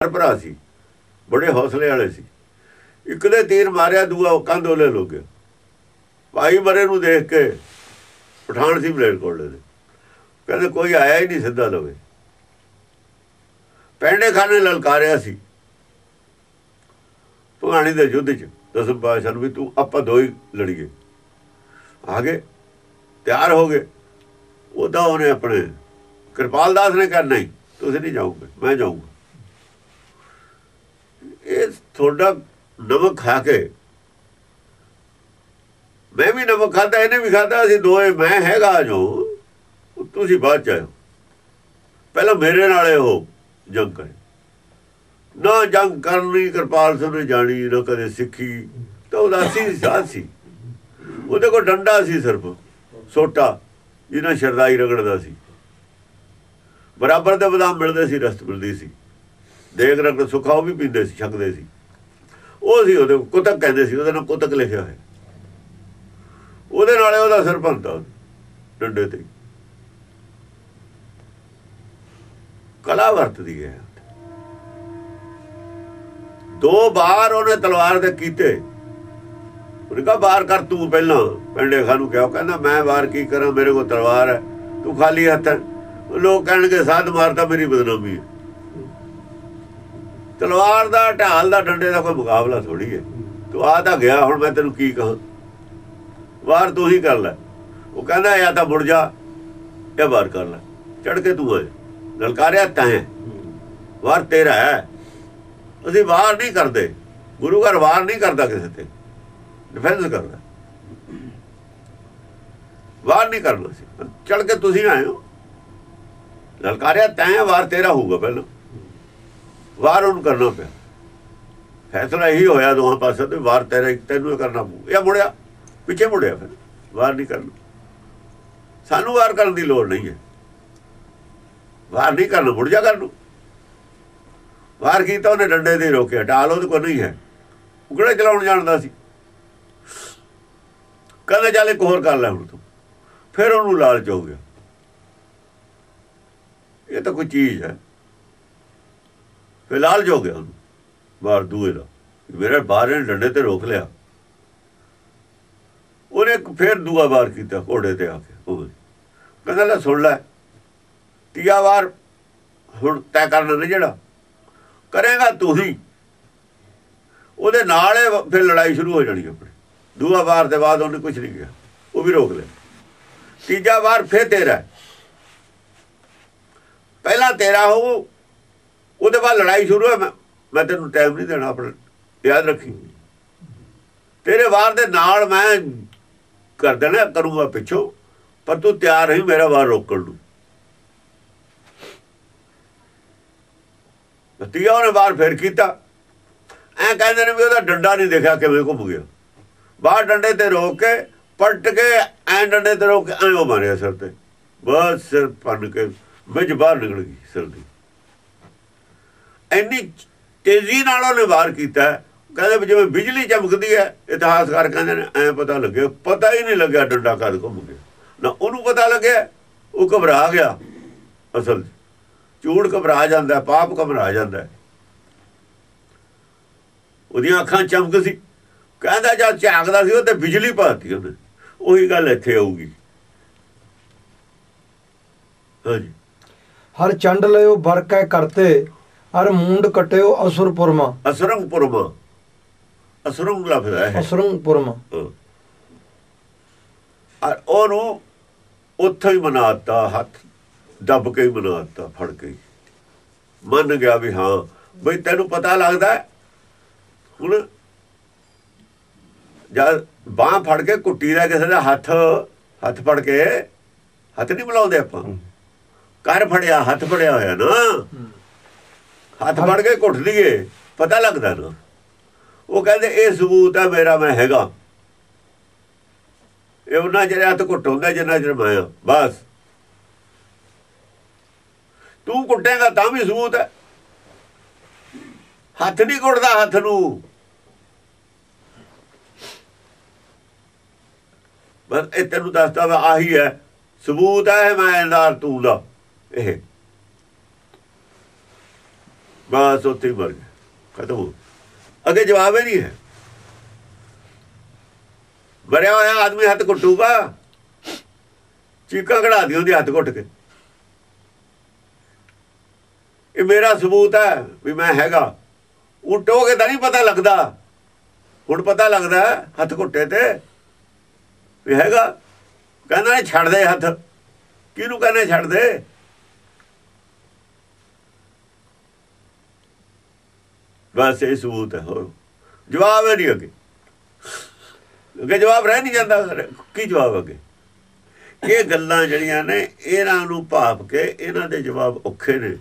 ਭਰਾ ਸੀ, ਬੜੇ ਹੌਸਲੇ ਵਾਲੇ ਸੀ। ਇੱਕ ਦੇ ਤੀਰ ਮਾਰਿਆ, ਦੂਆ ਉਹ ਉਹਲੇ ਲੋ ਗਿਆ। ਭਾਈ ਮਰੇ ਨੂੰ ਦੇਖ ਕੇ ਪਠਾਨ ਸੀ ਮਲੇਰਕੋਟਲੇ ਦੇ। ਕਹਿੰਦੇ ਕੋਈ ਆਇਆ ਹੀ ਨਹੀਂ ਸਿੱਧਾ ਲਵੇ ਪੈਂਡੇ ਖਾਨੇ ਲਲਕਾਰਿਆ ਸੀ। ਪੁਰਾਣੀ ਦੇ ਯੁੱਧ ਚ ਦਸਮ ਪਾਸ਼ਾ ਨੂੰ ਵੀ ਤੂੰ, ਆਪਾਂ ਦੋ ਹੀ ਲੜੀਏ। ਆਗੇ ਤਿਆਰ ਹੋ ਗਏ। ਉਹਦਾ ਉਹਨੇ ਆਪਣੇ ਕਿਰਪਾਲ ਦਾਸ ਨੇ ਕਰਨਾ ਹੀ। ਤੁਸੀਂ ਨਹੀਂ ਜਾਓਗੇ, ਮੈਂ ਜਾਊਂਗਾ। ਤੁਹਾਡਾ ਨਮਕ ਖਾ ਕੇ। ਮੈਂ ਵੀ ਨਮਕ ਖਾਦਾ ਇਹਨੇ ਵੀ ਖਾਦਾ ਅਸੀਂ ਦੋਏ ਮੈਂ ਹੈਗਾ ਜੋ, ਤੁਸੀਂ ਬਾਅਦ ਚ ਆਇਓ। ਪਹਿਲਾਂ ਮੇਰੇ ਨਾਲੇ ਉਹ ਜੰਗ ਕਰੇ। ਨਾ ਜੰਗ ਕਰਨੀ ਕਿਰਪਾਲ ਸਿੰਘ ਨੇ ਜਾਣੀ, ਨਾ ਕਦੇ ਸਿੱਖੀ, ਤਾਂ ਉਦਾਸੀ ਸਾਥ ਸੀ। ਉਹਦੇ ਕੋਲ ਡੰਡਾ ਸੀ ਸਿਰਫ, ਸੋਟਾ ਜਿਹਨਾਂ ਸ਼ਰਦਾਈ ਰਗੜਦਾ ਸੀ। ਬਰਾਬਰ ਦੇ ਬਦਾਮ ਮਿਲਦੇ ਸੀ, ਰਸਤ ਮਿਲਦੀ ਸੀ। ਦੇਖ ਰਗ ਸੁਖਾ ਉਹ ਵੀ ਪੀਂਦੇ ਸੀ, ਛਕਦੇ ਸੀ। ਉਹ ਸੀ ਉਹਦੇ, ਕੁਤਕ ਕਹਿੰਦੇ ਸੀ, ਉਹਦੇ ਨਾਲ ਕੁਤਕ ਲਿਖਿਆ ਹੋਇਆ। ਉਹਦੇ ਨਾਲੇ ਉਹਦਾ ਸਿਰ ਭੰਤਾ ਡੰਡੇ ਤੇ। ਕਲਾ ਵਰਤਦੀ ਹੈ। ਦੋ ਵਾਰ ਉਹਨੇ ਤਲਵਾਰ ਦੇ ਕੀਤੇ। ਉਹਨੇ ਕਹਾ, ਵਾਰ ਕਰ ਤੂੰ ਪਹਿਲਾਂ ਪਿੰਡੇ ਖਾ ਨੂੰ ਕਿਹਾ। ਕਹਿੰਦਾ, ਮੈਂ ਵਾਰ ਕੀ ਕਰਾਂ, ਮੇਰੇ ਕੋਲ ਤਲਵਾਰ ਹੈ, ਤੂੰ ਖਾਲੀ ਹੱਥ ਲੋਕ ਕਹਿਣਗੇ, ਸਾਧ ਮਾਰਦਾ ਮੇਰੀ ਬਦਨਾਮੀ ਹੈ। ਤਲਵਾਰ ਦਾ, ਢਾਲ ਦਾ, ਡੰਡੇ ਦਾ ਕੋਈ ਮੁਕਾਬਲਾ ਥੋੜੀ ਹੈ। ਤੂੰ ਆ ਤਾਂ ਗਿਆ, ਹੁਣ ਮੈਂ ਤੈਨੂੰ ਕੀ ਕਹਾਂ? ਵਾਰ ਤੂੰ ਹੀ ਕਰ ਲੈ। ਉਹ ਕਹਿੰਦਾ, ਜਾਂ ਤਾਂ ਮੁੜ ਜਾ, ਜਾਂ ਵਾਰ ਕਰ ਲੈ। ਚੜ ਕੇ ਤੂੰ ਆਏ ਲਲਕਾਰਿਆ ਤੈਂ ਵਾਰ ਤੇਰਾ ਹੈ। ਅਸੀਂ ਵਾਰ ਨਹੀਂ ਕਰਦੇ। ਗੁਰੂ ਘਰ ਵਾਰ ਨਹੀਂ ਕਰਦਾ ਕਿਸੇ ਤੇ। ਡਿਫੈਂਸ ਕਰਦਾ। ਵਾਰ ਨਹੀਂ ਕਰਨਾ ਸੀ ਚੜ ਕੇ ਤੁਸੀਂ ਆਏ ਹੋ ਲਲਕਾਰਿਆ ਤੈਂ ਵਾਰ ਤੇਰਾ ਹੋਊਗਾ ਪਹਿਲਾਂ। ਵਾਰ ਉਹਨੂੰ ਕਰਨਾ ਪਿਆ। ਫੈਸਲਾ ਇਹੀ ਹੋਇਆ ਦੋਹਾਂ ਪਾਸੇ ਤੇ, ਵਾਰ ਤੇਰਾ ਤੈਨੂੰ ਇਹ ਕਰਨਾ ਪਊ। ਇਹ ਮੁੜਿਆ, ਪਿੱਛੇ ਮੁੜਿਆ ਫਿਰ, ਵਾਰ ਨਹੀਂ ਕਰਨਾ। ਸਾਨੂੰ ਵਾਰ ਕਰਨ ਦੀ ਲੋੜ ਨਹੀਂ ਹੈ। ਵਾਰ ਨਹੀਂ ਕਰਨਾ, ਮੁੜ ਜਾ ਕਰ ਨੂੰ। ਵਾਰ ਕੀਤਾ ਉਹਨੇ ਡੰਡੇ ਤੇ ਰੋਕਿਆ, ਢਾਲ ਉਹਦੇ ਕੋਲ ਨਹੀਂ ਹੈ। ਉਗੜੇ ਚਲਾਉਣ ਜਾਣਦਾ ਸੀ। ਕਹਿੰਦਾ, ਚੱਲ ਇੱਕ ਹੋਰ ਕਰ ਲੈ ਹੁਣ ਤੂੰ। ਫਿਰ ਉਹਨੂੰ ਲਾਲਚ ਹੋ ਗਿਆ। ਇਹ ਤਾਂ ਕੋਈ ਚੀਜ਼ ਹੈ। ਫਿਲਹਾਲ ਜੋ ਗਿਆ ਉਹਨੂੰ। ਬਾਹਰ ਦੂਏ ਦਾ। ਮੇਰਾ ਬਾਹਰ ਨੇ ਡੰਡੇ ਤੇ ਰੋਕ ਲਿਆ। ਉਹਨੇ ਇੱਕ ਫੇਰ ਦੂਆ ਵਾਰ ਕੀਤਾ ਘੋੜੇ ਤੇ ਆ ਕੇ ਉਹ ਕਹਿੰਦਾ, ਲੈ ਸੁਣ ਲੈ, ਤੀਆ ਵਾਰ ਹੁਣ ਤੈ ਕਰਨ ਨਹੀਂ ਜਿਹੜਾ। ਕਰੇਗਾ ਤੂੰ ਹੀ। ਉਹਦੇ ਨਾਲ ਫਿਰ ਲੜਾਈ ਸ਼ੁਰੂ ਹੋ ਜਾਣੀ ਆਪਣੀ। ਦੂਆ ਵਾਰ ਦੇ ਬਾਅਦ ਉਹਨੇ ਕੁਝ ਨਹੀਂ ਕਿਹਾ। ਉਹ ਵੀ ਰੋਕ ਲਿਆ। ਤੀਜਾ ਵਾਰ ਫੇਰ ਤੇਰਾ। ਪਹਿਲਾਂ ਤੇਰਾ ਹੋਊ ਉਹਦੇ ਬਾਅਦ ਲੜਾਈ ਸ਼ੁਰੂ ਹੈ ਮੈਂ ਤੈਨੂੰ ਟਾਈਮ ਨਹੀਂ ਦੇਣਾ ਆਪਣਾ, ਯਾਦ ਰੱਖੀ। ਤੇਰੇ ਵਾਰ ਦੇ ਨਾਲ ਮੈਂ ਕਰ ਦੇਣਾ, ਕਰੂੰਗਾ ਪਿੱਛੋਂ, ਪਰ ਤੂੰ ਤਿਆਰ ਨਹੀਂ ਮੇਰਾ ਵਾਰ ਰੋਕਣ ਨੂੰ। ਤੀਆ ਉਹਨੇ ਵਾਰ ਫੇਰ ਕੀਤਾ। ਐ ਕਹਿੰਦੇ ਨੇ ਵੀ ਉਹਦਾ ਡੰਡਾ ਨਹੀਂ ਦੇਖਿਆ ਕਿਵੇਂ ਘੁੰਮ ਗਿਆ। ਬਾਹਰ ਡੰਡੇ ਤੇ ਰੋਕ ਕੇ, ਪਲਟ ਕੇ, ਐ ਡੰਡੇ ਤੇ ਰੋਕ ਕੇ, ਐਂ ਉਹ ਮਾਰਿਆ ਸਿਰ ਤੇ। ਬਸ ਸਿਰ ਪੰਨ ਕੇ ਵਿੱਚ ਬਾਹਰ ਨਿਕਲ ਗਈ ਸਿਰ ਦੀ। ਇੰਨੀ ਤੇਜ਼ੀ ਨਾਲ ਉਹਨੇ ਵਾਰ ਕੀਤਾ ਕਹਿੰਦੇ ਜਿਵੇਂ ਬਿਜਲੀ ਚਮਕਦੀ ਹੈ, ਇਤਿਹਾਸਕਾਰ ਕਹਿੰਦੇ ਨੇ, ਐ ਪਤਾ ਲੱਗਿਆ। ਪਤਾ ਹੀ ਨਹੀਂ ਲੱਗਿਆ ਡੰਡਾ ਕਦ ਘੁੰਮ ਗਿਆ। ਨਾ ਉਹਨੂੰ ਪਤਾ ਲੱਗਿਆ, ਉਹ ਘਬਰਾ ਗਿਆ ਅਸਲ ਝੂੜ ਘਬਰਾ ਜਾਂਦਾ ਪਾਪ ਘਬਰਾ ਜਾਂਦਾ ਉਹਦੀਆਂ ਅੱਖਾਂ ਚਮਕ ਸੀ। ਕਹਿੰਦਾ ਜਦ ਝਾਕਦਾ ਸੀ, ਉਹ ਤੇ ਬਿਜਲੀ ਪਾਤੀ ਉਹਨੇ। ਉਹੀ ਗੱਲ ਇੱਥੇ ਆਊਗੀ। ਹਾਂਜੀ। ਹਰ ਚੰਡ ਲਿਓ ਬਰਕੈ ਕਰਤੇ। ਹਰ ਮੂੰਡ ਕਟਿਓ ਅਸੁਰਪੁਰਮਾ ਅਸਰੰਗਪੁਰਮਾ ਅਸਰੰਗ ਲਫ਼ਜ਼ ਹੈ। ਅਸਰੰਗਪੁਰਮਾ ਔਰ ਉਹਨੂੰ ਉੱਥੇ ਹੀ ਮਨਾਤਾ ਹੱਥ ਦੱਬ ਕੇ ਹੀ ਮਨਾਤਾ ਫੜ ਕੇ। ਮੰਨ ਗਿਆ ਵੀ ਹਾਂ ਬਈ ਤੈਨੂੰ ਪਤਾ ਲੱਗਦਾ ਹੁਣ ਜਦ ਬਾਹ ਫੜ ਕੇ ਕੁੱਟੀ ਦਾ ਕਿਸੇ ਦਾ ਹੱਥ ਹੱਥ ਫੜ ਕੇ ਹੱਥ ਨਹੀਂ ਬੁਲਾਉਂਦੇ ਆਪਾਂ। ਕਰ ਫੜਿਆ ਹੱਥ ਫੜਿਆ ਹੋਇਆ ਨਾ। ਹੱਥ ਫੜ ਕੇ ਘੁੱਟ ਲਈਏ, ਪਤਾ ਲੱਗਦਾ ਨਾ। ਉਹ ਕਹਿੰਦੇ, ਇਹ ਸਬੂਤ ਹੈ ਮੇਰਾ, ਮੈਂ ਹੈਗਾ। ਇਹ ਉਹਨਾਂ ਜਿਹੜੇ ਹੱਥ ਘੁੱਟ ਹੁੰਦਾ, ਜਿੰਨਾ ਚਿਰ ਮੈਂ ਬਸ। ਤੂੰ ਕੁੱਟੇਗਾ, ਤਾਂ ਵੀ ਸਬੂਤ ਹੈ ਹੱਥ ਨਹੀਂ ਘੁੱਟਦਾ, ਹੱਥ ਨੂੰ। ਬਸ, ਇਹ ਤੈਨੂੰ ਦੱਸਦਾ ਵਾ, ਆਹੀ ਹੈ। ਸਬੂਤ ਹੈ ਮੈਂ, ਨਾਲ ਤੂੰ ਦਾ ਇਹ। ਬਸ ਉੱਥੇ ਹੀ ਮਰ ਗਿਆ। ਖਤਮ ਹੋ ਅੱਗੇ ਜਵਾਬ ਹੀ ਨਹੀਂ ਹੈ। ਮਰਿਆ ਹੋਇਆ ਆਦਮੀ ਹੱਥ ਘੁੱਟੂਗਾ। ਚੀਕਾਂ ਕਢਾ ਦਿਓ ਉਹਦੇ ਹੱਥ ਘੁੱਟ ਕੇ। ਇਹ ਮੇਰਾ ਸਬੂਤ ਹੈ ਵੀ ਮੈਂ ਹੈਗਾ। ਉਟੋਗੇ ਤਾਂ ਨਹੀਂ ਪਤਾ ਲੱਗਦਾ। ਹੁਣ ਪਤਾ ਲੱਗਦਾ ਹੱਥ ਘੁੱਟੇ ਤੇ ਵੀ ਹੈਗਾ। ਕਹਿੰਦਾ ਨੇ ਛੱਡ ਦੇ ਹੱਥ। ਕਿਹਨੂੰ ਕਹਿੰਦੇ ਛੱਡ ਦੇ? ਬਸ ਇਹ ਸਬੂਤ ਹੈ, ਹੋਰ ਜਵਾਬ ਹੈ ਨਹੀਂ ਅੱਗੇ। ਅੱਗੇ ਜਵਾਬ ਰਹਿ ਨਹੀਂ ਜਾਂਦਾ ਕੀ ਜਵਾਬ ਅੱਗੇ? ਇਹ ਗੱਲਾਂ ਜਿਹੜੀਆਂ ਨੇ, ਇਹਨਾਂ ਨੂੰ ਭਾਪ ਕੇ ਇਹਨਾਂ ਦੇ ਜਵਾਬ ਔਖੇ ਨੇ।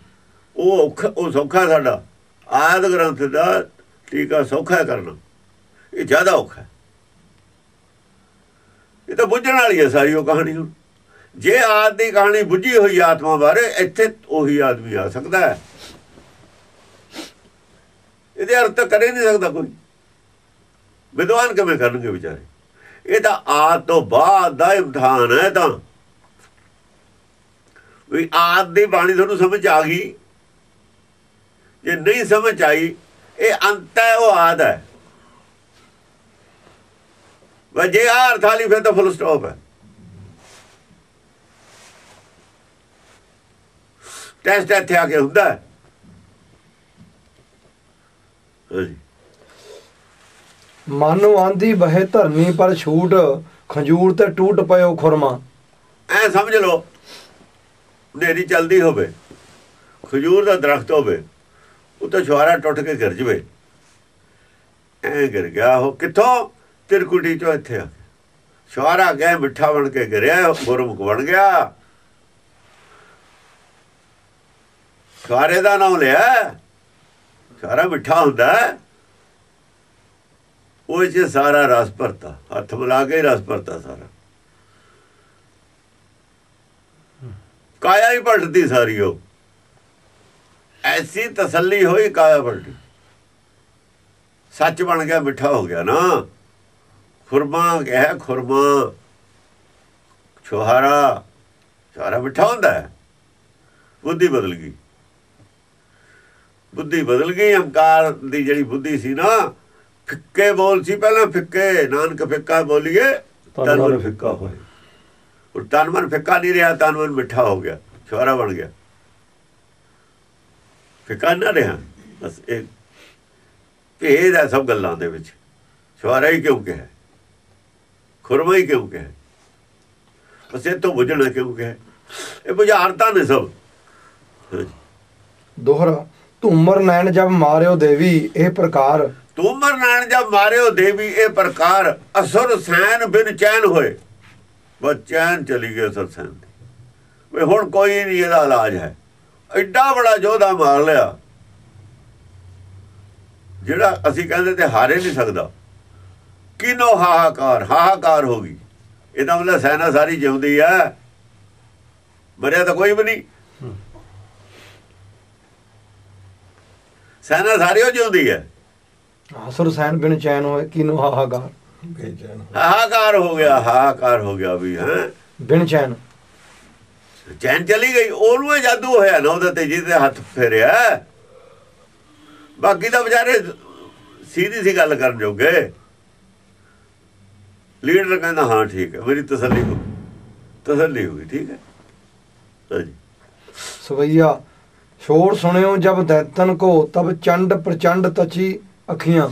ਉਹ ਔਖਾ, ਉਹ ਸੌਖਾ ਸਾਡਾ। ਆਦ ਗ੍ਰੰਥ ਦਾ ਟੀਕਾ ਸੌਖਾ ਕਰਨਾ। ਇਹ ਜ਼ਿਆਦਾ ਔਖਾ ਇਹ ਤਾਂ ਬੁੱਝਣ ਵਾਲੀ ਹੈ ਸਾਰੀ ਉਹ ਕਹਾਣੀ ਹੁਣ। ਜੇ ਆਦ ਦੀ ਕਹਾਣੀ ਬੁੱਝੀ ਹੋਈ ਆਤਮਾ ਬਾਰੇ, ਇੱਥੇ ਉਹੀ ਆਦਮੀ ਆ ਸਕਦਾ ਹੈ। ਇਹਦੇ ਅਰਥ ਤਾਂ ਕਰੇ ਨਹੀਂ ਸਕਦਾ ਕੋਈ। ਵਿਦਵਾਨ ਕਿਵੇਂ ਕਰਨਗੇ ਵਿਚਾਰੇ? ਇਹ ਤਾਂ ਆਦ ਤੋਂ ਬਾਅਦ ਦਾ ਇਮਤਿਹਾਨ ਹੈ ਤਾਂ। ਵੀ ਆਦ ਦੀ ਬਾਣੀ ਤੁਹਾਨੂੰ ਸਮਝ ਆ ਗਈ। ਜੇ ਨਹੀਂ ਸਮਝ ਆਈ, ਇਹ ਅੰਤ ਹੈ, ਉਹ ਆਦ ਹੈ। ਵਜੇ ਆ ਅਰਥ ਵਾਲੀ ਫਿਰ ਤਾਂ ਫੁੱਲ ਸਟਾਪ ਹੈ। ਟੈਸਟ ਇੱਥੇ ਆ ਕੇ ਹੁੰਦਾ ਹੈ ਹਾਂਜੀ ਮਨ ਆਂਦੀ ਬਹਿ ਧਰਨੀ ਪਰ ਛੂਟ, ਖੰਜੂਰ ਤੇ ਟੂਟ ਪਇਓ ਖੁਰਮਾ। ਐ ਸਮਝ ਲਓ ਨੇਰੀ ਚਲਦੀ ਹੋਵੇ, ਖਜੂਰ ਦਾ ਦਰਖਤ ਹੋਵੇ ਉਹ ਤਾਂ ਛੁਆਰਾ ਟੁੱਟ ਕੇ ਗਿਰ ਜਵੇ। ਐ ਗਿਰ ਗਿਆ ਉਹ, ਕਿੱਥੋਂ? ਤਿਰਕੁਟੀ ਚੋਂ ਇੱਥੇ ਆ ਛੁਆਰਾ ਗਿਆ ਮਿੱਠਾ ਬਣ ਕੇ ਗਿਰਿਆ, ਗੁਰਮੁਖ ਬਣ ਗਿਆ। ਛੁਆਰੇ ਦਾ ਨਾਮ ਲਿਆ। ਛੁਆਰਾ ਮਿੱਠਾ ਹੁੰਦਾ। ਹੈ। ਉਹ ਚ ਸਾਰਾ ਰਸ ਭਰਤਾ, ਹੱਥ ਮਿਲਾ ਕੇ ਰਸ ਭਰਤਾ ਸਾਰਾ। ਕਾਇਆ ਹੀ ਪਲਟਦੀ ਸਾਰੀ ਉਹ। ਐਸੀ ਤਸੱਲੀ ਹੋਈ ਕਾਇਆ ਪਲਟੀ। ਸੱਚ ਬਣ ਗਿਆ, ਮਿੱਠਾ ਹੋ ਗਿਆ ਨਾ। ਖੁਰਮਾ ਹੈ ਖੁਰਮਾ, ਛੁਹਾਰਾ, ਸਾਰਾ ਮਿੱਠਾ ਹੁੰਦਾ ਹੈ। ਬੁੱਧੀ ਬਦਲ ਗਈ। ਬੁੱਧੀ ਬਦਲ ਗਈ ਹੰਕਾਰ ਦੀ ਜਿਹੜੀ ਬੁੱਧੀ ਸੀ ਨਾ ਫਿੱਕੇ ਬੋਲ ਸੀ ਪਹਿਲਾਂ ਫਿੱਕੇ ਨਾਨਕ ਫਿੱਕਾ ਬੋਲੀਏ ਤਨ ਮਨ ਫਿੱਕਾ ਹੋਏ। ਉਹ ਤਨ ਮਨ ਫਿੱਕਾ ਨਹੀਂ ਰਿਹਾ ਤਨ ਮਨ ਮਿੱਠਾ ਹੋ ਗਿਆ ਛੁਹਾਰਾ ਬਣ ਗਿਆ। ਫਿੱਕਾ ਨਾ ਰਿਹਾ ਬਸ ਇਹ ਭੇਦ ਹੈ ਸਭ ਗੱਲਾਂ ਦੇ ਵਿੱਚ। ਛੁਹਾਰਾ ਹੀ ਕਿਉਂ ਕਿਹਾ? ਖੁਰਮਾ ਹੀ ਕਿਉਂ ਕਿਹਾ? ਬਸ ਇਹ ਤੋਂ ਬੁਝਣਾ ਕਿਉਂ ਕਿਹਾ? ਇਹ ਬੁਝਾਰਤਾਂ ਨੇ ਸਭ। ਹਾਂਜੀ। ਦੋਹਰਾ ਧੂਮਰ ਨੈਣ ਜਬ ਮਾਰਿਓ ਦੇਵੀ ਇਹ ਪ੍ਰਕਾਰ ਤੁਮਰ ਨਾਨ ਜਬ ਮਾਰਿਓ ਦੇਵੀ ਇਹ ਪ੍ਰਕਾਰ ਅਸੁਰ ਸੈਨ ਬਿਨ ਚੈਨ ਹੋਏ। ਬਸ ਚੈਨ ਚਲੀ ਗਈ ਅਸੁਰ ਸੈਨ ਵੀ ਹੁਣ ਕੋਈ ਨਹੀਂ ਇਹਦਾ ਇਲਾਜ ਹੈ। ਐਡਾ ਬੜਾ ਜੋਧਾ ਮਾਰ ਲਿਆ। ਜਿਹੜਾ ਅਸੀਂ ਕਹਿੰਦੇ ਤੇ ਹਾਰੇ ਨਹੀਂ ਸਕਦਾ। ਕਿਨੋ ਹਾਹਾਕਾਰ ਹਾਹਾਕਾਰ ਹੋ ਗਈ। ਇਹਦਾ ਮਤਲਬ ਸੈਨਾ ਸਾਰੀ ਜਿਉਂਦੀ ਹੈ। ਮਰਿਆ ਤਾਂ ਕੋਈ ਵੀ ਨਹੀਂ। ਸੈਨਾ ਸਾਰੀ ਜਿਉਂਦੀ ਹੈ। ਹਸਰ ਸੈਨ ਬਿਨ ਚੈਨ ਹੋਏ ਕੀਨੋ ਹਾਹਾਕਾਰ? ਬੇਚੈਨ ਹਾਹਾਕਾਰ ਹੋ ਗਿਆ ਹਾਹਾਕਾਰ ਹੋ ਗਿਆ ਵੀ ਹੈ? ਬਿਨ ਚੈਨ। ਚੈਨ ਚਲੀ ਗਈ ਉਹਨੂੰ ਇਹ ਜਾਦੂ ਹੋਇਆ ਨਾ ਉਹਦੇ ਤੇ ਜਿਹਦੇ ਹੱਥ ਫੇਰਿਆ। ਬਾਕੀ ਤਾਂ ਵਿਚਾਰੇ ਸੀਧੀ ਸੀ ਗੱਲ ਕਰਨ ਜੋਗੇ। ਲੀਡਰ ਕਹਿੰਦਾ ਹਾਂ ਠੀਕ ਹੈ ਮੇਰੀ ਤਸੱਲੀ ਹੋ ਤਸੱਲੀ ਹੋ ਗਈ ਠੀਕ ਹੈ। ਹਾਂਜੀ ਸਵਈਆ ਸ਼ੋਰ ਸੁਣਿਓ ਜਬ ਦੈਤਨ ਕੋ ਤਬ ਚੰਡ ਪ੍ਰਚੰਡ ਤਚੀ। ਅੱਖੀਆਂ।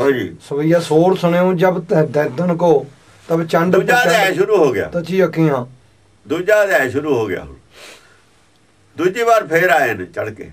ਹਾਂਜੀ। ਸਵਈਆ ਸ਼ੋਰ ਸੁਣਿਓ ਜਬ ਦੈ- ਦੈਤਨ ਕੋ ਤਬ ਚੰਡ ਦੂਜਾ ਪ੍ਰਚੰਡ ਸ਼ੁਰੂ ਹੋ ਗਿਆ। ਤਚੀ ਅੱਖੀਆਂ। ਦੂਜਾ ਅਧਿਆਇ ਸ਼ੁਰੂ ਹੋ ਗਿਆ ਦੂਜੀ ਵਾਰ ਫੇਰ ਆਏ ਨੇ ਚੜ ਕੇ।